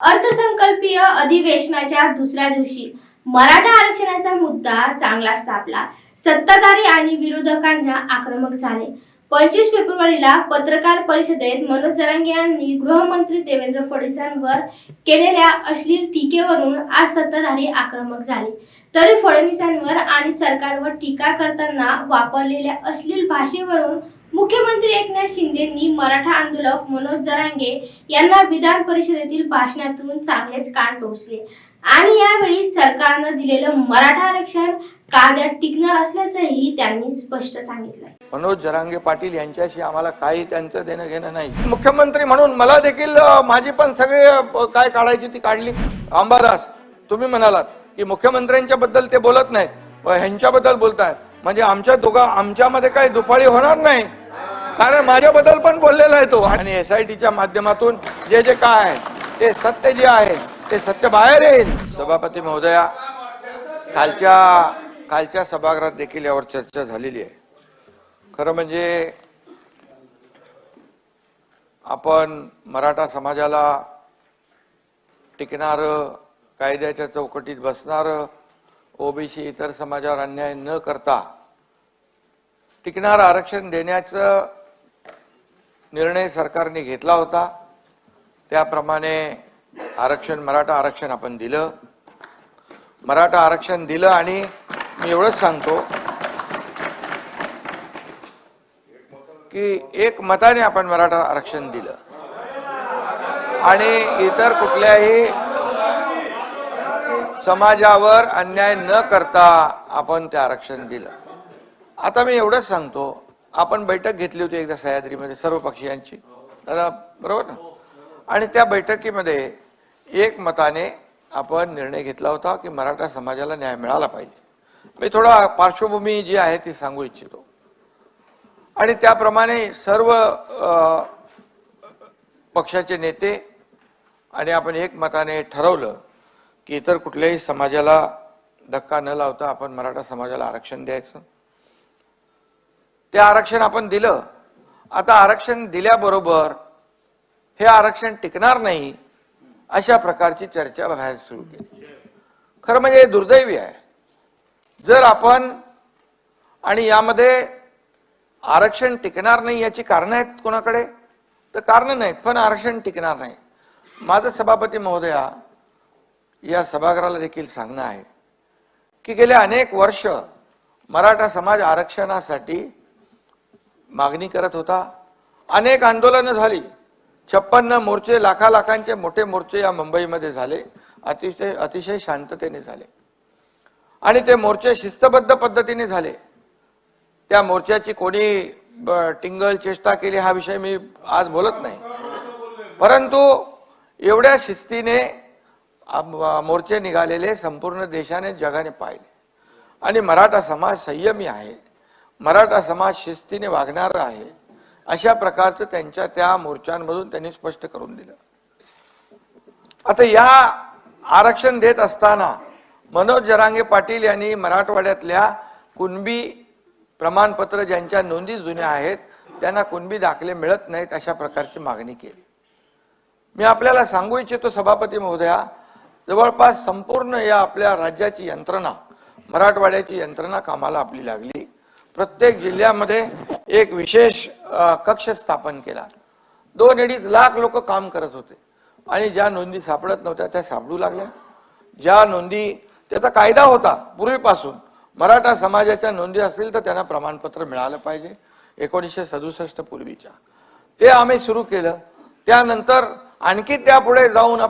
अर्थसंकल्पीय अधिवेशनाच्या दुसऱ्या दिवशी मराठा आरक्षणाचा मुद्दा चांगलाच तापला सत्ताधारी आणि विरोधकांना आक्रमक झाले. पंचवीस फेब्रुवारीला पत्रकार परिषदेत मनोज जरांगे यांनी गृहमंत्री देवेंद्र फडणवीसांवर केलेल्या अश्लील टीकेवरून आज सत्ताधारी आक्रमक झाले. तरी फडणवीसांवर आणि सरकारवर टीका करताना वापरलेल्या अश्लील भाषेवरून मुख्यमंत्री एकनाथ शिंदेंनी मराठा आंदोलक मनोज जरांगे यांना विधान परिषदेतील भाषणातून चांगलेच कान टोचले. आणि यावेळी सरकारनं दिलेलं मराठा आरक्षण कायद्यात टिकणार असल्याचंही त्यांनी स्पष्ट सांगितलं मनोज जरांगे पाटील यांच्याशी आम्हाला काही त्यांचं देणं घेणं नाही. मुख्यमंत्री म्हणून मला देखील माझी पण सगळे काय काढायची ती काढली. अंबादास तुम्ही म्हणालात की मुख्यमंत्र्यांच्या बद्दल ते बोलत नाहीत. ह्यांच्याबद्दल बोलतायत. म्हणजे आमच्या दोघा आमच्यामध्ये काही दुफाळी होणार नाही. कारण माझ्याबद्दल पण बोललेला आहे तो. आणि एस आय टीच्या माध्यमातून जे जे काय आहे ते सत्य जे आहे ते सत्य बाहेर येईल. सभापती महोदया कालच्या कालच्या सभागृहात देखील यावर चर्चा झालेली आहे. खरं म्हणजे आपण मराठा समाजाला टिकणार कायद्याच्या चौकटीत बसणारं ओबीसी इतर समाजावर अन्याय न करता टिकणार आरक्षण देण्याचं निर्णय सरकारने घेतला होता. त्याप्रमाणे आरक्षण मराठा आरक्षण आपण दिलं. मराठा आरक्षण दिलं आणि मी एवढंच सांगतो की एक मताने आपण मराठा आरक्षण दिलं. आणि इतर कुठल्याही समाजावर अन्याय न करता आपण ते आरक्षण दिलं. आता मी एवढंच सांगतो आपण बैठक घेतली होती एकदा सह्याद्रीमध्ये सर्व पक्षीयांची. दादा बरोबर ना? आणि त्या बैठकीमध्ये एक मताने आपण निर्णय घेतला होता की मराठा समाजाला न्याय मिळाला पाहिजे. मी थोडा पार्श्वभूमी जी आहे ती सांगू इच्छितो. आणि त्याप्रमाणे सर्व पक्षाचे नेते आणि आपण एकमताने ठरवलं की इतर कुठल्याही समाजाला धक्का न लावता आपण मराठा समाजाला आरक्षण द्यायचं. ते आरक्षण आपण दिलं. आता आरक्षण दिल्याबरोबर हे आरक्षण टिकणार नाही अशा प्रकारची चर्चा बाहेर सुरू केली. खरं म्हणजे दुर्दैवी आहे. जर आपण आणि यामध्ये आरक्षण टिकणार नाही याची कारणं आहेत कोणाकडे? तर कारणं नाहीत पण आरक्षण टिकणार नाही. माझं सभापती महोदया या सभागृहाला देखील सांगणं आहे की गेले अनेक वर्ष मराठा समाज आरक्षणासाठी मागणी करत होता. अनेक आंदोलनं झाली. छप्पन्न मोर्चे लाखा लाखांचे मोठे मोर्चे या मुंबईमध्ये झाले. अतिशय अतिशय शांततेने झाले. आणि ते मोर्चे शिस्तबद्ध पद्धतीने झाले. त्या मोर्चाची कोणी ब- टिंगल चेष्टा केली हा विषय मी आज बोलत नाही. परंतु एवढ्या शिस्तीने मोर्चे निघालेले संपूर्ण देशाने जगाने पाहिले. आणि मराठा समाज संयमी आहे. मराठा समाज शिस्तीने वागणारा आहे अशा प्रकारचं त्यांच्या त्या मोर्चांमधून त्यांनी स्पष्ट करून दिलं. आता या आरक्षण देत असताना मनोज जरांगे पाटील यांनी मराठवाड्यातल्या कुणबी प्रमाणपत्र ज्यांच्या नोंदी जुन्या आहेत त्यांना कुणबी दाखले मिळत नाहीत अशा प्रकारची मागणी केली. मी आपल्याला सांगू इच्छितो सभापती महोदया जवळपास संपूर्ण या आपल्या राज्याची यंत्रणा मराठवाड्याची यंत्रणा कामाला आपली लागली. प्रत्येक जिल्ह्यामध्ये एक विशेष कक्ष स्थापन केला. दोन अडीच लाख लोक काम करत होते. आणि ज्या नोंदी सापडत नव्हत्या त्या सापडू लागल्या. ज्या नोंदी त्याचा कायदा होता पूर्वीपासून. मराठा समाजाच्या नोंदी असतील तर त्यांना प्रमाणपत्र मिळालं पाहिजे एकोणीसशे सदुसष्ट पूर्वीच्या. ते आम्ही सुरू केलं. त्यानंतर आणखी त्यापुढे जाऊन